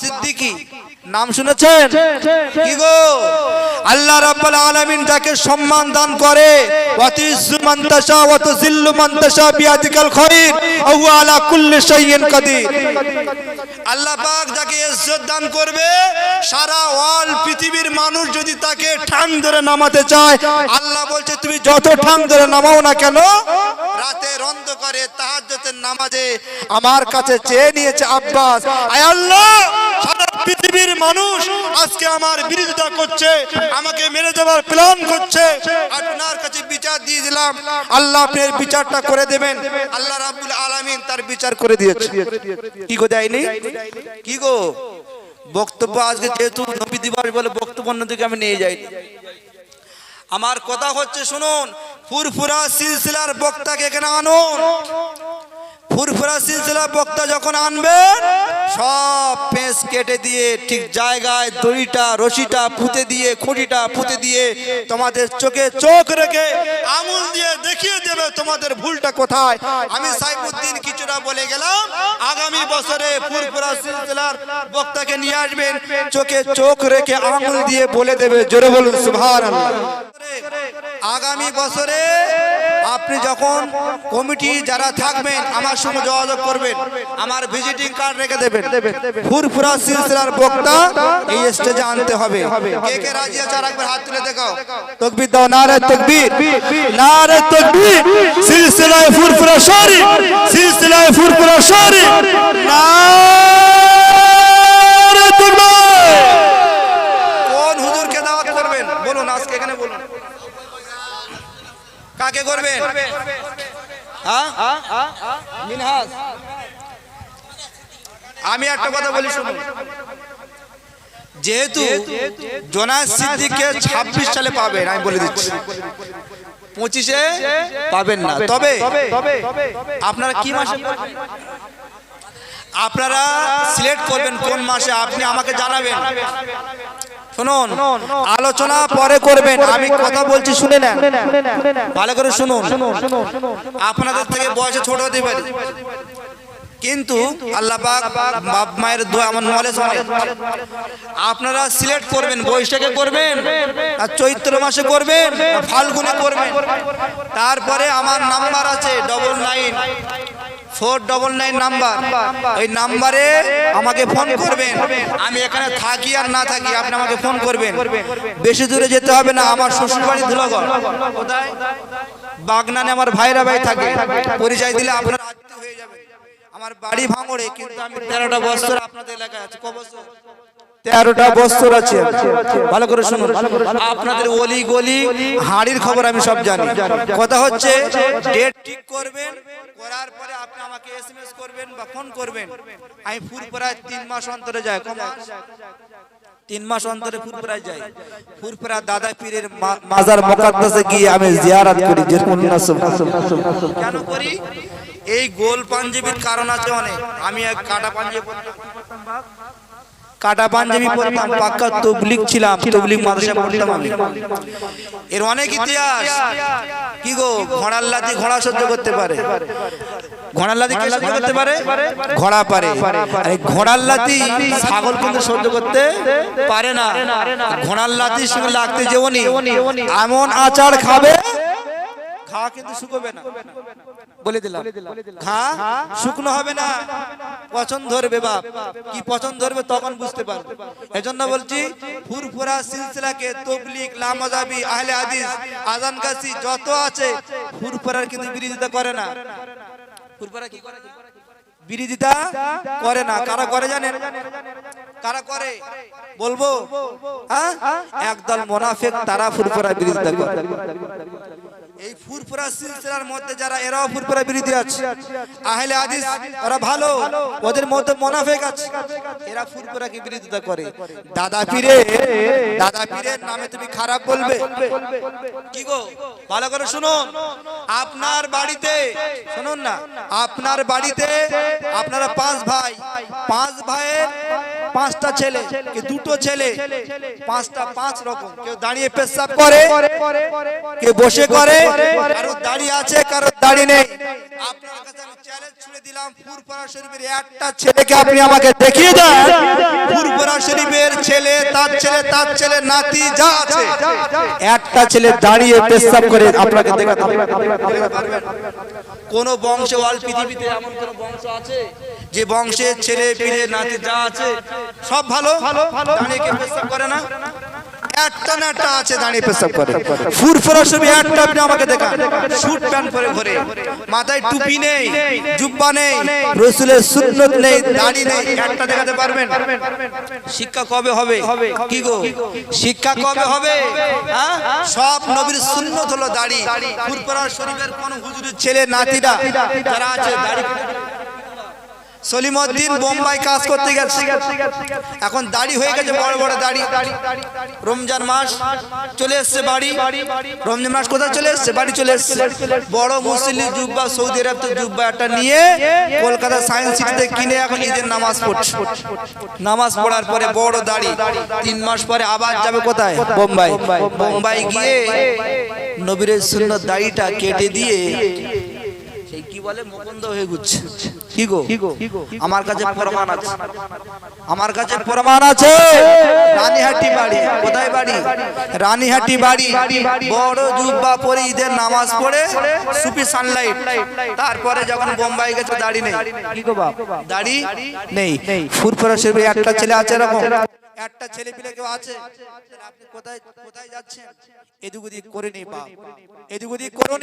সিদ্দিকী নাম শুনেছেন? কি গো? আল্লাহ রাব্বুল আলামিন যাকে সম্মান দান করে। ওয়াতিজু মান তাশা ওয়া তুযিল্লু মান তাশা বিয়াদিকাল খায়র ওয়া হুয়া আলা কুল্লি শাইইন কাদির। আল্লাহ পাক যাকে ইজ্জত দান করবে সারা ওয়াল পৃথিবীর মানুষ যদি তাকে ঠাং ধরে নামাতে চায় আল্লাহ বলছে তুমি যত ঠাং ধরে নামাও না কেন রাতের অন্ধকারে তাহাজ্জুদের নামাজে আমার কাছে চেয়ে নিয়েছে আব্বাস। আয় আল্লাহ! পৃথিবীর মানুষ আজকে আমার বিরোধিতা করছে, আমাকে মেরে দেওয়ার প্ল্যান করছে। আপনার কাছে বিচার দিয়ে দিলাম। আল্লাহ আপনি এর বিচারটা করে দেবেন। আল্লাহ রাব্বুল আলামিন তার বিচার করে দিয়েছে। কি গো দেয়নি? কি গো? বক্তব্য আজকে যেহেতু নবী দিবস বলে বক্তব্য অন্যদিকে আমি নিয়ে যাই। আমার কথা হচ্ছে, শুনুন, ফুরফুরা সিলসিলার বক্তাকে এখানে আনুন। ফুরফুরা সিলসিলা বক্তা যখন আনবেন সব পেঁচ কেটে দিয়ে ঠিক জায়গায় দড়িটা, রশিটা পুঁতে দিয়ে, খুঁটিটা পুঁতে দিয়ে তোমাদের চোখে চোখ রেখে আঙুল দিয়ে দেখিয়ে দেবে তোমাদের ভুলটা কোথায়। আমি সাইফুদ্দিন কিছুটা বলে গেলাম, আগামী বছরে ফুরফুরা সিলসিলার বক্তাকে নিয়ে আসবেন, চোখে চোখ রেখে আঙুল দিয়ে বলে দেবে, জোরে বলুন, সুবহানাল্লাহ। আগামী বছরে আপনি যখন কমিটি যারা থাকবেন, আমার সঙ্গে যোগাযোগ করবেন, আমার ভিজিটিং কার্ড রেখে দেবেন। ফুরফুরা সিলসিলার বক্তা এই স্টেজে আনতে হবে। কে কে রাজি আছে একবার হাত তুলে দেখাও। তকবীর দাও, নারে তকবীর। নারে তকবীর। সিলসিলায় ফুরফুরা শরীফ সিলসিলায় ফুরফুরা শরীফ নারে তকবীর কোন হুজুরকে দাওয়াত করবেন বলুন আজকে এখানে বলুন কাকে করবেন আমি একটা কথা বলি শুনুন। যেহেতু ছাব্বিশ সালে পাবেন, আমি বলে দিচ্ছি। পঁচিশে পাবেন না। তবে আপনারা কি মাসে আপনারা সিলেক্ট করবেন কোন মাসে, আপনি আমাকে জানাবেন। শুনুন আলোচনা পরে করবেন আমি কথা বলছি শুনে না ভালো করে শুনুন। আপনাদের থেকে বয়সে ছোট হতে পারি। কিন্তু আল্লাহ পাক বাপ মায়ের দোয়া আমার নলেজ অনেক আপনারা সিলেক্ট করবেন বৈশাখে করবেন আর চৈত্র মাসে করবেন ফাল্গুনে করবেন। তারপরে আমার নাম্বার আছে double nine four double nine number ওই নাম্বারে আমাকে ফোন করবেন। আমি এখানে থাকি আর না থাকি, আপনি আমাকে ফোন করবেন। বেশি দূরে যেতে হবে না, আমার শ্বশুর বাড়ি কোথায়? বাগনানে আমার ভাইরা ভাই থাকে। পরিচয় দিলে আপনার আত্মীয় হয়ে যাবে আমার বাড়ি ভাঙড়ে, কিন্তু আমি তেরোটা বছর আপনাদের এলাকায় আছি। ক বছর তেরোটা বছর আছে। ভালো করে শুনুন। আপনাদের অলি গলি হাড়ির খবর আমি সব জানি। কথা হচ্ছে ডেট ঠিক করবেন করার পরে আপনি আমাকে এসএমএস করবেন বা ফোন করবেন। আমি ফুরপুরায় তিন মাস অন্তরে যাই ক তিন মাস অন্তরে ফুরপুরায় যাই। ফুরপুরা দাদা পীরের মাজার মোকাদ্দাসে গিয়ে আমি জিয়ারত করি যেরকম কেন করি? এই গোল পাঞ্জাবির কারণ আছে অনেক। আমি এক কাটা পাঞ্জাবি পরতাম। কাটা পাঞ্জাবি পরতাম পাক্কা তবলিক ছিলাম তবলিক মাদ্রাসা পড়তাম আমি এর অনেক ইতিহাস। কি গো ঘোড়ার লাথি ঘোড়া সহ্য করতে পারে? ঘোড়ার লাথি কে সহ্য করতে পারে? ঘোড়া পারে। আর ঘোড়ার লাথি ছাগল কিন্তু সহ্য করতে পারে না। ঘোড়ার লাথির সঙ্গে লাগতে যেমনি এমন আচার খাবে ঘা কিন্তু শুকোবে না। বলে দিলাম। ঘা শুকনো হবে না। পছন্দ ধরবে বাপ। কি পছন্দ ধরবে তখন বুঝতে পারবে। এজন্য বলছি, ফুরফুরা সিলসিলাকে তবলিগ, লামাজাবি, আহলে হাদিস আজান কাসি যত আছে, ফুরফুরার কিন্তু বিরোধিতা করে না। ফুরফুরা কি করে? বিরোধিতা করে না। কারা করে জানেন? কারা করে? বলব? হ্যাঁ? একদল মোনাফেক, তারা ফুরফুরা বিরোধিতা করে। ফুরফুরা সিলসিলার মধ্যে যারা, এরাও ফুরফুরা বিরোধী আছে। আহলে হাদিস ওরা ভালো, ওদের মধ্যে মুনাফিক আছে। এরা ফুরফুরাকে বিরোধিতা করে। দাদা পীরে, দাদা পীরের নামে তুমি খারাপ বলবে। কি গো? ভালো করে শুনুন। আপনার বাড়িতে, শুনুন না, আপনার বাড়িতে আপনারা পাঁচ ভাই, পাঁচ ভাইয়ের পাঁচটা ছেলে কে দুটো ছেলে পাঁচটা পাঁচ রকম। কেউ দাঁড়িয়ে পেশাব করে কে বসে করে কারও দাঁড়িয়ে আছে কারও দাঁড়িয়ে নেই। আপনার কাছে আমি চ্যালেঞ্জ ছুড়ে দিলাম ফুরফুরা শরীফের একটা ছেলেকে আপনি আমাকে দেখিয়ে দেন ছেলে তার ছেলে তার ছেলে নাতি যা আছে। একটা ছেলে দাঁড়িয়ে পেশাব করে আপনাকে দেখাতে কোন বংশ ওয়াল পৃথিবীতে এমন কোন বংশ আছে? যে বংশের ছেলে ফিরে নাতি যা আছে সব ভালো? দাঁড়িয়ে পেশাব করে না? একটা না একটা আছে দাঁড়িয়ে পেশাব করে। ফুরফুরা ছবি একটা আপনি আমাকে দেখান। স্যুট প্যান্ট পরে ঘরে। মাথায় টুপি নেই জুব্বা নেই রসুলের সুন্নত নেই দাড়ি নেই একটা দেখাতে পারবেন? শিক্ষা কবে হবে? কি গো? শিক্ষা কবে হবে? হ্যাঁ? সব নবীর সুন্নত হলো দাড়ি। ফুরফুরা শরীফের কোন হুজুরের ছেলে নাতিরা যারা আছে দাড়ি। সলিমউদ্দিন বোম্বাই কাজ করতে গেছে। এখন দাড়ি হয়ে গেছে বড় বড় দাড়ি। রমজান মাস চলে এসছে বাড়ি। রমজান মাস কোথায় চলে এসছে? বাড়ি চলে এসছে। বড় মুসলিম জুব্বা সৌদি আরব তো জুব্বা একটা নিয়ে কলকাতা সায়েন্স সিটিতে কিনে এখন ঈদের নামাজ পড়ছে। নামাজ পড়ার পরে বড় দাড়ি। তিন মাস পরে আবার যাবে কোথায়? বোম্বাই। বোম্বাই গিয়ে নবীরের সুন্নত দাড়িটা কেটে দিয়ে সেই কি বলে মুকুন্দ হয়ে ঘুরছে। কি গো? আমার কাছে প্রমাণ আছে। আমার কাছে প্রমাণ আছে। রানীহাটি বাড়ি। কোথায় বাড়ি? রানীহাটি বাড়ি। বড়। জুব্বা পরে ঈদের নামাজ পড়ে সুপি সানলাইট তারপরে যখন বোম্বাই গেছে দাড়ি নেই। কি গো বাপ? দাড়ি নেই। ফুরফুরা শরীফে একটা ছেলে আছে এরকম? একটা ছেলে পিলে কেউ আছে? আপনি কোথায় কোথায় যাচ্ছেন? এদিক ওদিক করে নি বাপ। এদিক ওদিক করো